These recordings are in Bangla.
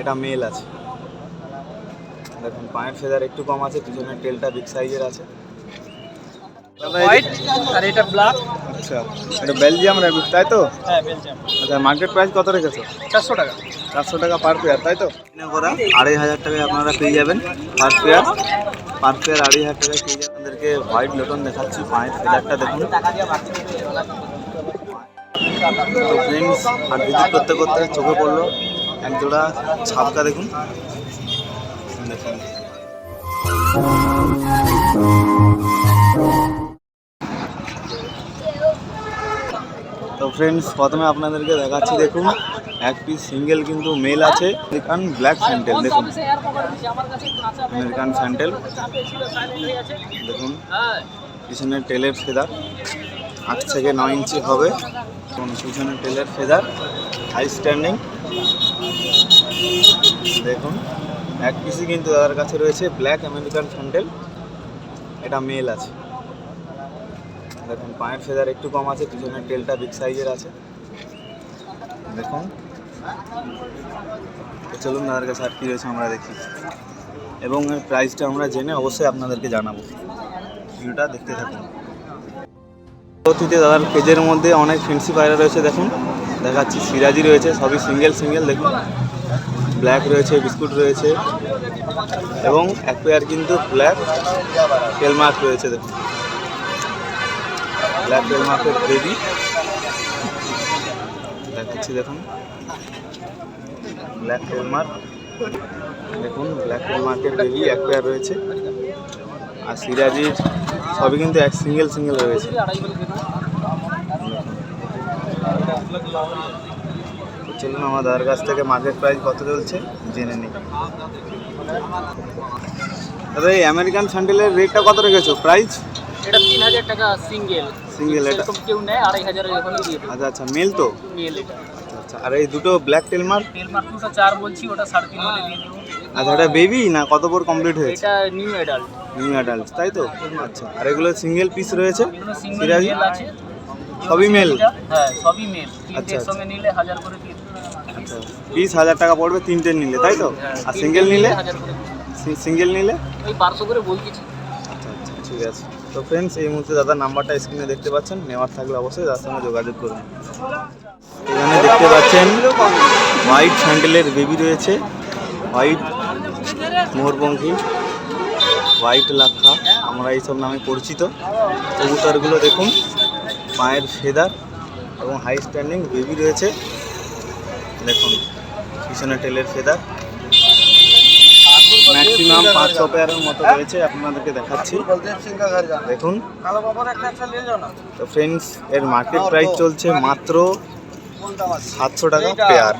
এটা মেল আছে। দেখুন পায়ের ফেদার একটু কম আছে পিছনের টেলটা বিগ সাইজের আছে। হোয়াইট আর এটা ব্ল্যাক আচ্ছা এটা বেলজিয়াম র্যাবিট তাই তো? হ্যাঁ বেলজিয়াম আচ্ছা মার্কেট প্রাইস কত রেখেছো? চারশো টাকা। চারশো টাকা পার পেয়ার তাই তো? করা আড়াই হাজার টাকায় আপনারা পেয়ে যাবেন পার পেয়ার পার পেয়ার আড়াই হাজার টাকায় পেয়ে যাবেন আপনাদেরকে হোয়াইট লোটন দেখাচ্ছি পায়ের ফেদারটা দেখুন। তো ফ্রেন্ডস আর ভিজিট করতে করতে চোখে পড়ল। এক জোড়া ছাপকা দেখুন। দেখুন। তো ফ্রেন্ডস প্রথমে আপনাদেরকে দেখাচ্ছি দেখুন এক পিস সিঙ্গেল কিন্তু মেল আছে আমেরিকান ব্ল্যাক স্যান্ডেল দেখুন। আমেরিকান স্যান্ডেল দেখুন। পিছনের টেলের ফেদার আট থেকে নয় ইঞ্চি হবে। এবং পিছনের টেলের ফেদার হাই স্ট্যান্ডিং। দেখুন, এক পিসই কিন্তু দাদার কাছে রয়েছে ব্ল্যাক আমেরিকান স্যান্ডেল এটা মেল আছে। দেখুন, পায়ের ফেদার একটু কম আছে, পিছনের টেলটা বিগ সাইজের আছে। দেখুন। চলুন দাদার কাছে আর কী রয়েছে আমরা দেখি। এবং এর প্রাইসটা আমরা জেনে অবশ্যই আপনাদেরকে জানাব। ভিডিওটা দেখতে থাকুন। পরবর্তীতে দাদার পেজের মধ্যে অনেক ফেন্সি পায়রা রয়েছে, দেখুন। দেখাচ্ছি। সিরাজি রয়েছে, সবই সিঙ্গেল সিঙ্গেল দেখুন। ব্ল্যাক রয়েছে বিস্কুট রয়েছে। এবং এক পেয়ার কিন্তু ব্ল্যাক টেলমার্ক রয়েছে, দেখুন। ব্ল্যাক টেলমার্কের বেবি দেখাচ্ছি, দেখুন। ব্ল্যাক টেলমার্ক দেখুন ব্ল্যাক টেলমার্কের বেবি এক পেয়ার রয়েছে। আর সিরাজির সবই কিন্তু এক সিঙ্গেল সিঙ্গেল রয়েছে। চলুন আমার দাদার কাছ থেকে মার্কেট প্রাইস কত চলছে জেনে নিই। দাদা এই আমেরিকান স্যান্ডেলের রেটটা কত রেখেছো? প্রাইস এটা তিন হাজার টাকা সিঙ্গেল সিঙ্গেল এটা। এরকম কেউ নেয় আড়াই দেবো আচ্ছা আচ্ছা মেল তো? মেল এটা। আচ্ছা আচ্ছা আর এই দুটো ব্ল্যাক টেলমার্ক তেল মার্কুটা চার বলছি ওটা সাড়ে তিন হলে দিয়ে দেবো। আচ্ছা এটা বেবি না কত পর কমপ্লিট হয়েছে? এটা নিউ অ্যাডাল্ট নিউ অ্যাডাল্ট তাই তো? আচ্ছা আর এগুলো সিঙ্গেল পিস রয়েছে? সিঙ্গেল আছে। সবই male? হ্যাঁ সবই মেল আচ্ছা, তিনটের আচ্ছা। সঙ্গে নিলে হাজার করে আচ্ছা পিস হাজার টাকা পড়বে তিনটে নিলে তাই তো? হ্যাঁ, আর সিঙ্গেল নিলে। সিঙ্গেল নিলে? ওই বারোশো করে বলতেছি আচ্ছা আচ্ছা ঠিক আছে। তো ফ্রেন্ডস এই মুহূর্তে দাদার নাম্বারটা স্ক্রিনে দেখতে পাচ্ছেন। নেওয়ার থাকলে অবশ্যই তার সঙ্গে যোগাযোগ করুন। এখানে দেখতে পাচ্ছেন হোয়াইট স্যান্ডেলের বেবি রয়েছে। হোয়াইট মোহরপঙ্খী হোয়াইট লাক্ষা। আমরা এইসব নামে পরিচিত। কবুতরগুলো দেখুন। পায়ের ফেদার এবং হাই স্ট্যান্ডিং বেবি রয়েছে। দেখুন, পিছনে টেলের ফেদার ম্যাক্সিমাম পাঁচ ছ পেয়ারের মতো রয়েছে, আপনাদেরকে দেখাচ্ছি। দেখুন, তো ফ্রেন্ডস এর মার্কেট প্রাইস চলছে মাত্র সাতশো টাকা পেয়ার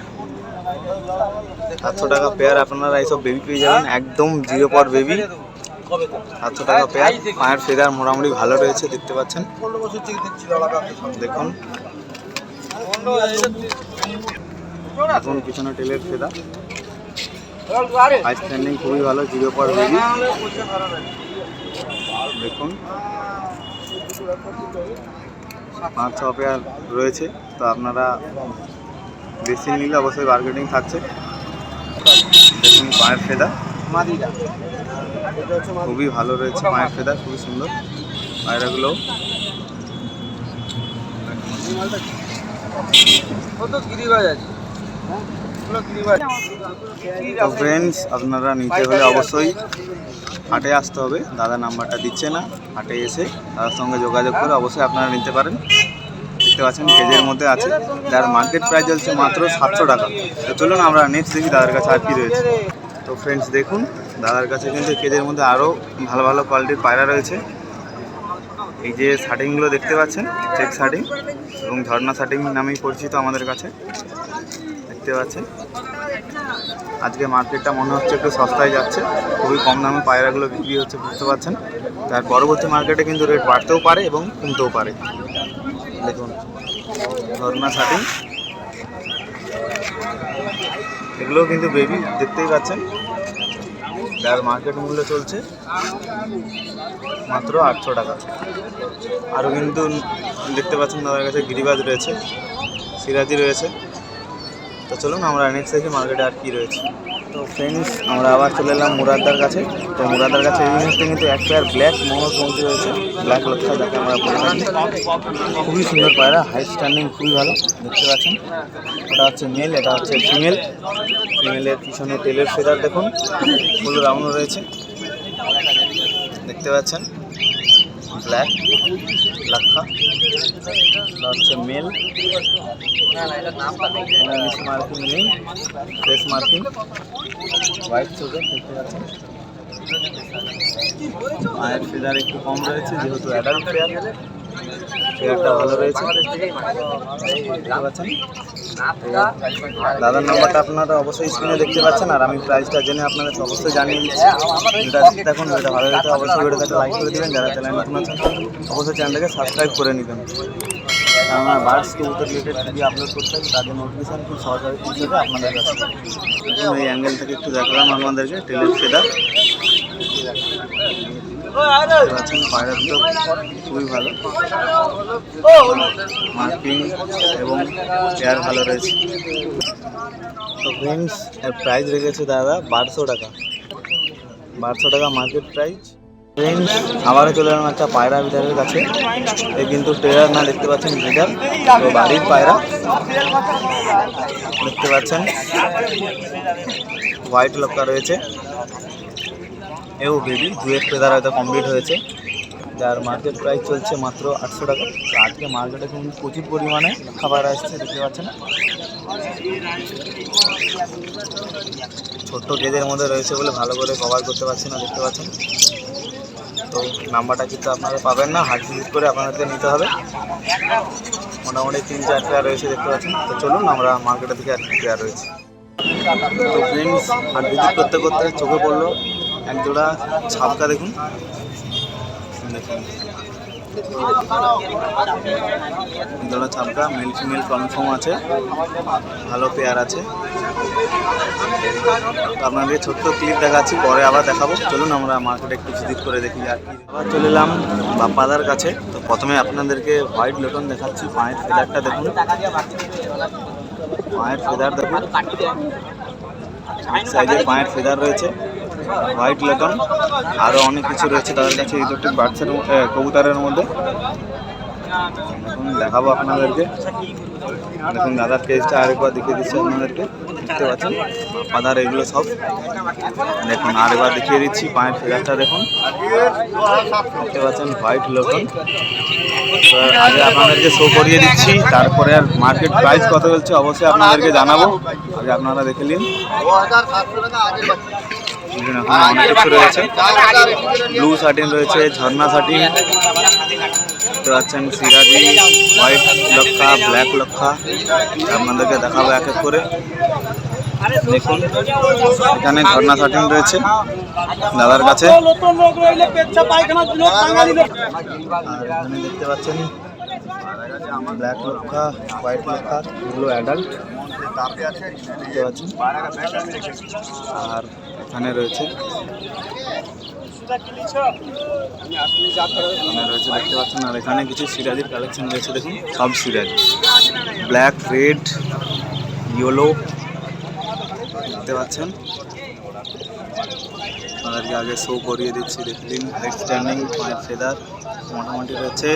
সাতশো টাকা পেয়ার আপনারা এইসব বেবি পেয়ে যাবেন, একদম জিরো পর বেবি সাতশো টাকা পেয়ার। পায়ের ফেদার মোটামুটি ভালো রয়েছে দেখতে পাচ্ছেন। দেখুন। এখন পিছনে টেলের ফেদার হাই স্ট্যান্ডিং খুবই ভালো জিরো পর বেবি দেখুন। পাঁচ ছ পেয়ার রয়েছে তো আপনারা বেশি নিলে অবশ্যই বার্গেটিং থাকছে। দেখুন পায়ের ফেদার খুবই ভালো রয়েছে পায়ের ফেদার খুবই সুন্দর। পায়রাগুলো। তো ফ্রেন্ডস আপনারা নিতে হলে অবশ্যই হাটে আসতে হবে। দাদা নাম্বারটা দিচ্ছে না হাটে এসে দাদার সঙ্গে যোগাযোগ করে অবশ্যই আপনারা নিতে পারেন। দেখতে পাচ্ছেন কেজের মধ্যে আছে। যার মার্কেট প্রাইস চলছে মাত্র সাতশো টাকা। তো চলুন আমরা নেক্সট দেখি দাদার কাছে আর কি রয়েছে। তো ফ্রেন্ডস দেখুন। দাদার কাছে কিন্তু কেজের মধ্যে আরও ভালো ভালো কোয়ালিটির পায়রা রয়েছে। এই যে শার্টিংগুলো দেখতে পাচ্ছেন চেক শার্টিং এবং ঝর্ণা শার্টিং নামেই পরিচিত আমাদের কাছে। দেখতে পাচ্ছেন। আজকে মার্কেটটা মনে হচ্ছে একটু সস্তায় যাচ্ছে। খুবই কম দামে পায়রাগুলো বিক্রি হচ্ছে, বুঝতে পারছেন? তার পরবর্তী মার্কেটে কিন্তু রেট বাড়তেও পারে এবং কমতেও পারে। দেখুন, ঝর্ণা শার্টিং এগুলোও কিন্তু বেবি দেখতেই পাচ্ছেন। যার মার্কেট মূল্য চলছে মাত্র আটশো টাকা। আরও কিন্তু দেখতে পাচ্ছেন তাদের কাছে গিরিবাজ রয়েছে, সিরাজি রয়েছে। তো চলুন আমরা নেক্সট দেখি মার্কেটে আর কি রয়েছে। তো ফ্রেন্ডস আমরা আবার চলে এলাম মুরাদার কাছে। তো মুরাদার কাছে এই মুহূর্তে কিন্তু এক পেয়ার ব্ল্যাক মোহর পৌঁছে রয়েছে। ব্ল্যাক লক্ষা যাকে আমরা বলে। থাকি খুবই সুন্দর পায়রা হাই স্ট্যান্ডিং খুবই ভালো, দেখতে পাচ্ছেন। ওটা হচ্ছে মেল এটা হচ্ছে ফিমেল ফিমেলের পিছনে তেলের ফেদার দেখুন। ফুল রাউন্ড রয়েছে। দেখতে পাচ্ছেন। ব্ল্যাক, লাক্ষা। এটা হচ্ছে মেল। মার্কিং নেই ফ্রেশ মার্কিং হোয়াইট চোখে, দেখতে পাচ্ছেন? মায়ের ফেদার একটু কম রয়েছে, যেহেতু অ্যাডাল্ট ফেয়ার ফেয়ারটা ভালো রয়েছে। দাদার নাম্বারটা আপনারা অবশ্যই স্ক্রিনে দেখতে পাচ্ছেন, আর আমি প্রাইসটা জেনে আপনাদের অবশ্যই জানিয়ে দিচ্ছি। যেটা দেখুন যেটা ভালো লাগে অবশ্যই ভিডিওটাকে লাইক করে দেবেন, যারা চ্যানেল নতুন আছেন, অবশ্যই চ্যানেলটাকে সাবস্ক্রাইব করে নেবেন। আমরা বার্ডস কবুতর রিলেটেড ভিডিও আপলোড করতে থাকি তাদের নোটিফিকেশান খুব সহজভাবে পৌঁছে যাবে আপনাদের কাছে। এই অ্যাঙ্গেল থেকে একটু দেখালাম আপনাদেরকে টেলের পাচ্ছেন খুবই ভালো মার্কিং এবং চেয়ার ভালো রয়েছে। তো ফ্রেন্ডস এর প্রাইস রেখেছে দাদা বারোশো টাকা। বারোশো টাকা মার্কেট প্রাইস ফ্রেন্ডস আবারও চলে এলাম একটা পায়রা বিদারের কাছে। এ কিন্তু ট্রেলার না দেখতে পাচ্ছেন বিদার তো বাড়ির পায়রা। দেখতে পাচ্ছেন। হোয়াইট লক্কা রয়েছে। এও বেবি দুয়ের ফেদার হয়তো কমপ্লিট হয়েছে। যার মার্কেট প্রাইস চলছে মাত্র আটশো টাকা। তো আজকে মার্কেটে কিন্তু প্রচুর পরিমাণে খাবার আসছে, দেখতে পাচ্ছেন ছোট্ট কেজের মধ্যে রয়েছে বলে ভালো করে কভার করতে পারছি না, দেখতে পাচ্ছেন। তো নাম্বারটা কিন্তু আপনারা পাবেন না হাট ভিজিট করে আপনাদেরকে নিতে হবে। মোটামুটি তিন চার পেয়ার রয়েছে, দেখতে পাচ্ছেন। তো চলুন আমরা মার্কেটের দিকে আর কি রয়েছে। তো ফ্রেন্ডস হাট ভিজিট করতে করতে চোখে পড়ল। এক জোড়া ছাপকা দেখুন। জোড়া ছাপকা মেল ফিমেল কনফার্ম আছে। ভালো পেয়ার আছে। আপনাদের ছোট্ট ক্লিপ দেখাচ্ছি, পরে আবার দেখাবো। চলুন আমরা মার্কেটে একটু ভিজিট করে দেখি আর কি। আবার চলে এলাম বাপ্পাদার কাছে। তো প্রথমে আপনাদেরকে হোয়াইট লটন দেখাচ্ছি, পায়ের ফেদারটা দেখুন। পায়ের ফেদার দেখুন। সাইজের পায়ের ফেদার রয়েছে। হোয়াইট লেটন আরও অনেক কিছু রয়েছে তাদের কাছে দুটি বার্ডসের কবুতরের মধ্যে। দেখাবো আপনাদেরকে। দেখুন, দাদার কেসটা আরেকবার দেখিয়ে দিচ্ছি আপনাদেরকে। দেখতে পাচ্ছেন? পাদার এগুলো সব। দেখুন, আরেকবার দেখিয়ে দিচ্ছি, পায়ের ফেদারটা দেখুন। দেখতে পাচ্ছেন, হোয়াইট লোটন। আগে আপনাদেরকে শো করিয়ে দিচ্ছি, তারপরে আর মার্কেট প্রাইস কত বলছে অবশ্যই আপনাদেরকে জানাব। আগে আপনারা দেখে নিন। অনেক কিছু রয়েছে। ব্লু শার্টিন রয়েছে, ঝর্ণা শার্টিন দেখতে পাচ্ছেন সিরাজি হোয়াইট লক্ষা ব্ল্যাক লক্ষা। আপনাদেরকে দেখাবো এক এক করে। দেখুন, এখানে ঝর্ণা শার্টিন রয়েছে দাদার কাছে। এখানে দেখতে পাচ্ছেন ব্ল্যাক লক্ষা হোয়াইট লক্ষা, এগুলো অ্যাডাল্ট দেখতে পাচ্ছেন। আর এখানে রয়েছে। এখানে রয়েছে, দেখতে পাচ্ছেন। আর এখানে কিছু সিরাজির কালেকশন রয়েছে, দেখুন। সব সিরাজ। ব্ল্যাক রেড ইয়েলো দেখতে পাচ্ছেন। আপনাদেরকে আগে শো করিয়ে দিচ্ছি দেখলেন হাইট স্ট্যান্ডিং পায়ের ফেদার মোটামুটি রয়েছে।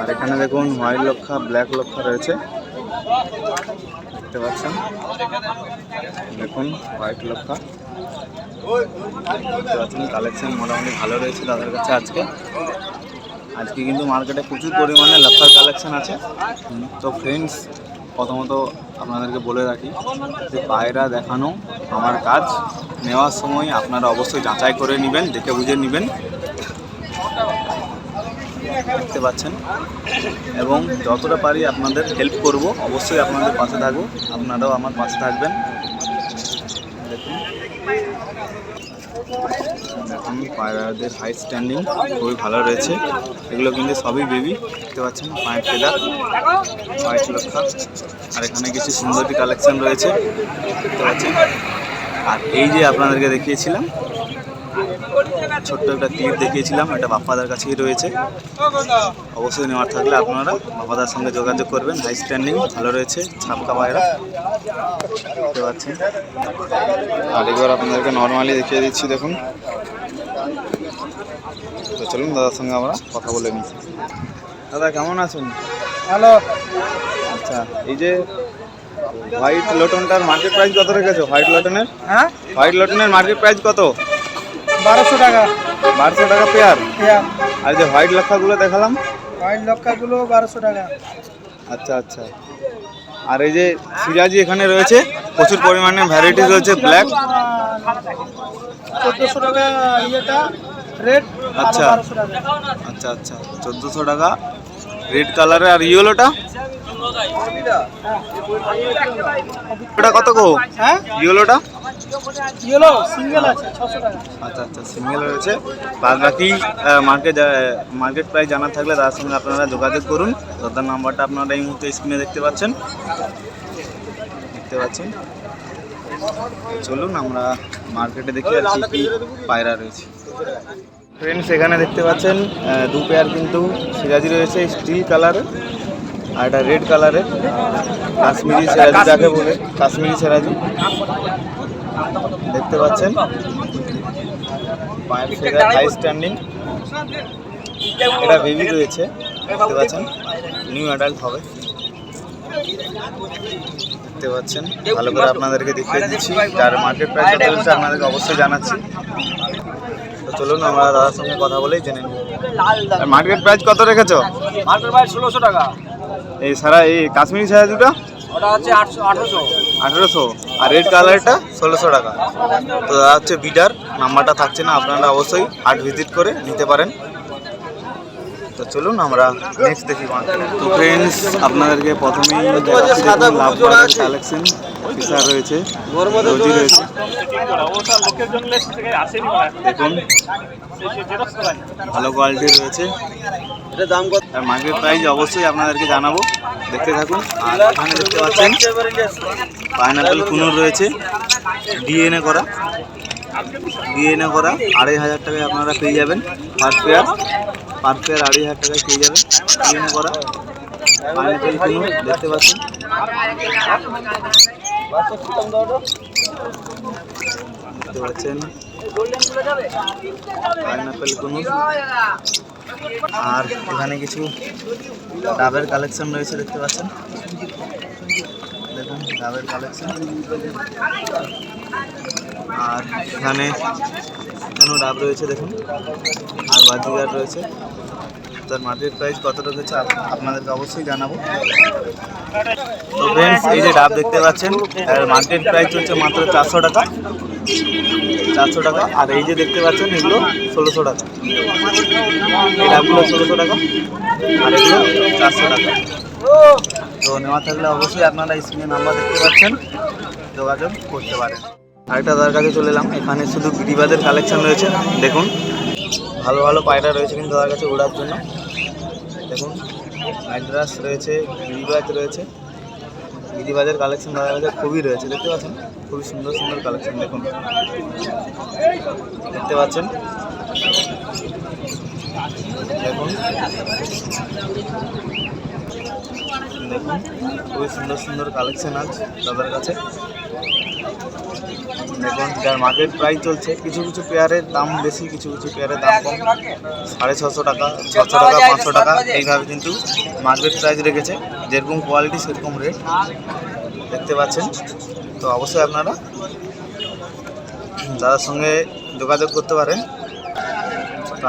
আর এখানে দেখুন হোয়াইট লক্ষা ব্ল্যাক লক্ষা রয়েছে। দেখতে পাচ্ছেন। দেখুন, হোয়াইট লক্ষা কালেকশন মোটামুটি ভালো রয়েছে তাদের কাছে আজকে। আজকে কিন্তু মার্কেটে প্রচুর পরিমাণে লক্ষার কালেকশন আছে। তো ফ্রেন্ডস প্রথমত আপনাদেরকে বলে রাখি যে পায়রা দেখানো আমার কাজ। নেওয়ার সময় আপনারা অবশ্যই যাচাই করে নেবেন, দেখে বুঝে নেবেন। দেখতে পাচ্ছেন। এবং যতটা পারি আপনাদের হেল্প করব, অবশ্যই আপনাদের পাশে থাকব। আপনারাও আমার পাশে থাকবেন। দেখুন। পায়রাদের হাই স্ট্যান্ডিং খুবই ভালো রয়েছে। এগুলো কিন্তু সবই বেবি দেখতে পাচ্ছেন, পায়ের ফেদার হোয়াইট লক্ষা আর এখানে কিছু সুন্দরী কালেকশন রয়েছে, দেখতে পাচ্ছেন। আর এই যে আপনাদেরকে দেখিয়েছিলাম ছোট্ট একটা ক্লিপ দেখিয়েছিলাম এটা বাপ্পাদার কাছেই রয়েছে। অবশ্যই নেওয়ার থাকলে আপনারা বাপ্পাদার সঙ্গে যোগাযোগ করবেন হাই স্ট্যান্ডিং ভালো রয়েছে ছাপকা পায়রা। দেখতে পাচ্ছেন। আর এবার আপনাদেরকে নর্মালি দেখিয়ে দিচ্ছি দেখুন। তো চলুন দাদার সঙ্গে আমরা কথা বলে নিই। দাদা কেমন আছেন? হ্যালো আচ্ছা এই যে হোয়াইট লটনটার মার্কেট প্রাইস কত রেখেছো? হোয়াইট লটনের? হ্যাঁ? হোয়াইট লটনের মার্কেট প্রাইস কত? বারোশো টাকা। বারোশো টাকা পেয়ার? পেয়ার। আর যে হোয়াইট লক্ষাগুলো দেখালাম? হোয়াইট লক্কাগুলো বারোশো টাকা। আচ্ছা আচ্ছা। আর এই যে সিরাজি এখানে রয়েছে প্রচুর পরিমাণে ভ্যারাইটিস রয়েছে ব্ল্যাক চোদ্দোশো টাকা ইয়েটা রেড আচ্ছা। আচ্ছা আচ্ছা। চোদ্দোশো টাকা। রেড কালারের আর ইয়েলোটা ওটা কত গো? হ্যাঁ? ইয়েলোটা ইয়েলো সিঙ্গেল আছে ছশো টাকা। আচ্ছা আচ্ছা সিঙ্গেল রয়েছে। বাদ বাকি মার্কেট মার্কেট প্রাইস জানা থাকলে তার সঙ্গে আপনারা যোগাযোগ করুন। দাদার নাম্বারটা আপনারা এই মুহূর্তে স্ক্রিনে দেখতে পাচ্ছেন। দেখতে পাচ্ছেন? চলুন আমরা মার্কেটে দেখি আর কি পায়রা রয়েছে। ফ্রেন্ডস এখানে দেখতে পাচ্ছেন দু পেয়ার কিন্তু সিরাজি রয়েছে স্টিল কালারের আর এটা রেড কালারের কাশ্মীরি সিরাজি যাকে বলে কাশ্মীরি সিরাজি। দেখতে পাচ্ছেন। পায়ের ফেদার হাই স্ট্যান্ডিং এটা বেবি রয়েছে দেখতে পাচ্ছেন। নিউ অ্যাডাল্ট হবে। দেখতে পাচ্ছেন। ভালো করে আপনাদেরকে দেখিয়ে দিচ্ছি। যার মার্কেট প্রাইস কত আপনাদেরকে অবশ্যই জানাচ্ছি। তো চলুন আমরা দাদার সঙ্গে কথা বলেই জেনে নিই। মার্কেট প্রাইস কত রেখেছো? মার্কেট প্রাইস ষোলোশো টাকা। এই সারা এই কাশ্মীরি সারা দুটো ওটা হচ্ছে আটশো আঠারোশো। আঠেরোশো। আর রেড কালারটা ষোলোশো টাকা। তো দাদা হচ্ছে বিডার, নাম্বারটা থাকছে না, আপনারা অবশ্যই হাট ভিজিট করে নিতে পারেন। তো চলুন আমরা নেক্সট দেখি তো ফ্রেন্ডস আপনাদেরকে প্রথমেই কালেকশন ফিসার রয়েছে রোজি রয়েছে। দেখুন ভালো কোয়ালিটি রয়েছে। আর মার্কেট প্রাইস অবশ্যই আপনাদেরকে জানাব। দেখতে থাকুন আর এখানে দেখতে পাচ্ছেন পাইনাপেল কুনুর রয়েছে ডিএনএ করা। ডিএনএ করা আড়াই হাজার টাকায় আপনারা পেয়ে যাবেন পার পেয়ার পার পেয়ার আড়াই হাজার টাকায় পেয়ে যাবেন। ডিএনএ করা। পাইনাপেল দেখতে পাচ্ছেন। দেখতে পাচ্ছেন। পাইনাপেল কুনুর আর এখানে কিছু ডাবের কালেকশন রয়েছে, দেখতে পাচ্ছেন। দেখুন, ডাবের কালেকশন। আর এখানে এখানেও ডাব রয়েছে দেখুন? আর বাজিগার রয়েছে। তার মার্কেট প্রাইস কত রয়েছে আপনাদেরকে অবশ্যই জানাব। তো ফ্রেন্ডস এই যে ডাব দেখতে পাচ্ছেন এর মার্কেট প্রাইস হচ্ছে মাত্র চারশো টাকা। চারশো টাকা। আর এই যে দেখতে পাচ্ছেন, এগুলো ষোলোশো টাকা। এই ডাবগুলো ষোলোশো টাকা। আর এগুলো চারশো টাকা। তো নেওয়া থাকলে অবশ্যই আপনারা স্ক্রিনে নাম্বার দেখতে পাচ্ছেন। যোগাযোগ করতে পারেন। আরেকটা তার কাছে চলে এলাম। এখানে শুধু গিরিবাদের কালেকশন রয়েছে। দেখুন, ভালো ভালো পায়রা রয়েছে কিন্তু তার কাছে ওড়ার জন্য। দেখুন ম্যাড্রাস রয়েছে গিরিবাজ রয়েছে। গিরিবাজের কালেকশন তাদের কাছে খুবই রয়েছে। দেখতে পাচ্ছেন? খুবই সুন্দর সুন্দর কালেকশন দেখুন। দেখতে পাচ্ছেন? দেখুন। দেখুন, খুবই সুন্দর সুন্দর কালেকশন আছে দাদার কাছে। দেখুন যার মার্কেট প্রাইস চলছে, কিছু কিছু পেয়ারের দাম বেশি, কিছু কিছু পেয়ারের দাম কম। সাড়ে ছশো টাকা ছশো টাকা, পাঁচশো টাকা, এইভাবে কিন্তু মার্কেট প্রাইস রেখেছে। যেরকম কোয়ালিটি সেরকম রেট দেখতে পাচ্ছেন? তো অবশ্যই আপনারা দাদার সঙ্গে যোগাযোগ করতে পারেন।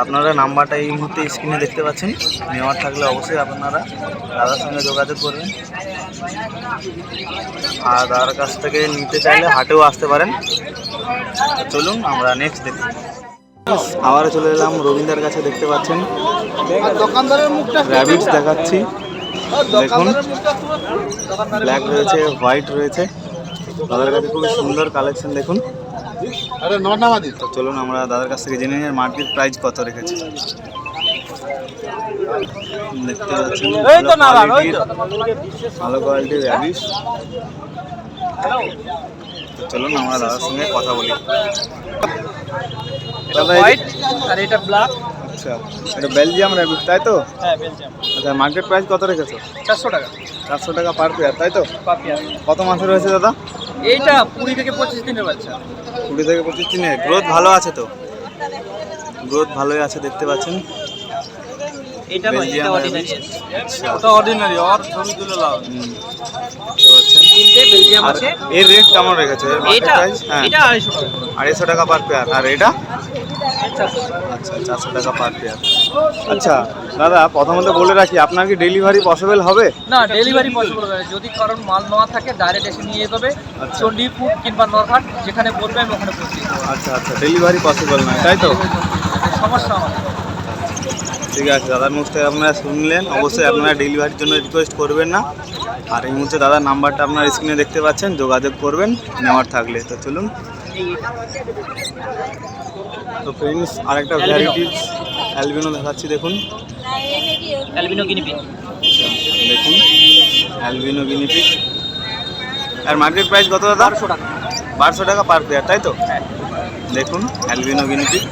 আপনারা নাম্বারটা এই মুহূর্তে স্ক্রিনে দেখতে পাচ্ছেন। নেওয়ার থাকলে অবশ্যই আপনারা দাদার সঙ্গে যোগাযোগ করবেন। আর দাদার কাছ থেকে নিতে চাইলে হাটেও আসতে পারেন। চলুন আমরা নেক্সট দেখি। আবার চলে এলাম রবীন্দ্রের কাছে দেখতে পাচ্ছেন। দোকানদারের মুখটা র্যাবিটস দেখাচ্ছি। দেখুন। ব্ল্যাক রয়েছে হোয়াইট রয়েছে। দাদার কাছে খুবই সুন্দর কালেকশন দেখুন। আরে নর্নামাদি তো চলুন আমরা দাদার কাছ থেকে জেনে নিই মার্কেট প্রাইস কত রেখেছে। দেখতে পাচ্ছেন এই তো ভালো কোয়ালিটির ভালো কোয়ালিটির র্যাবিস চলুন আমরা দাদার সঙ্গে কথা বলি। আর এটা ব্ল্যাক আচ্ছা এটা বেলজিয়াম র্যাবিট তাই তো? হ্যাঁ বেলজিয়াম আচ্ছা মার্কেট প্রাইস কত রেখেছো? চারশো টাকা। চারশো টাকা পার পেয়ার তাই তো? পাপিয়া কত মাসের হয়েছে দাদা? এইটা কুড়ি থেকে পঁচিশ দিনের বাচ্চা। কুড়ি থেকে পঁচিশ দিনে। গ্রোথ ভালো আছে তো? গ্রোথ ভালোই আছে দেখতে পাচ্ছেন। এটা নয় এটা অর্ডিনারি আচ্ছা। ওটা অর্ডিনারি আর ছবি তুলে লাও হুম, দেখতে পাচ্ছেন। তিনটে বেলজিয়াম আছে। এর রেট কেমন রেখেছে? এটা হ্যাঁ। এটা আড়াইশো টাকা। পার পেয়ার আর এটা? আচ্ছা চারশো টাকা পার পেয়ার আচ্ছা দাদা প্রথমত বলে রাখি আপনার কি ডেলিভারি পসিবল হবে? না ডেলিভারি পসিবল হবে। যদি কারণ মাল নেওয়া থাকে ডাইরেক্ট এসে নিয়ে যেতে হবে আচ্ছা। চণ্ডীপুর কিংবা নরহাট যেখানে বলবে আমি ওখানে পৌঁছে আচ্ছা আচ্ছা ডেলিভারি পসিবল নয় তাই তো? সমস্যা ঠিক আছে দাদার মুখ থেকে আপনারা শুনলেন। অবশ্যই আপনারা ডেলিভারির জন্য রিকোয়েস্ট করবেন না। আর এই মুহূর্তে দাদার নাম্বারটা আপনার স্ক্রিনে দেখতে পাচ্ছেন যোগাযোগ করবেন নেওয়ার থাকলে। তো চলুন। তো ফ্রেন্ডস আরেকটা ভ্যারাইটিস অ্যালবিনো দেখাচ্ছি দেখুন। অ্যালবিনো গিনিপিক দেখুন অ্যালবিনো গিনিপিক আর মার্কেট প্রাইস কত দাদা? বারোশো টাকা। বারোশো টাকা পার পেয়ার তাই তো? হ্যাঁ। দেখুন অ্যালবিনো গিনিপিক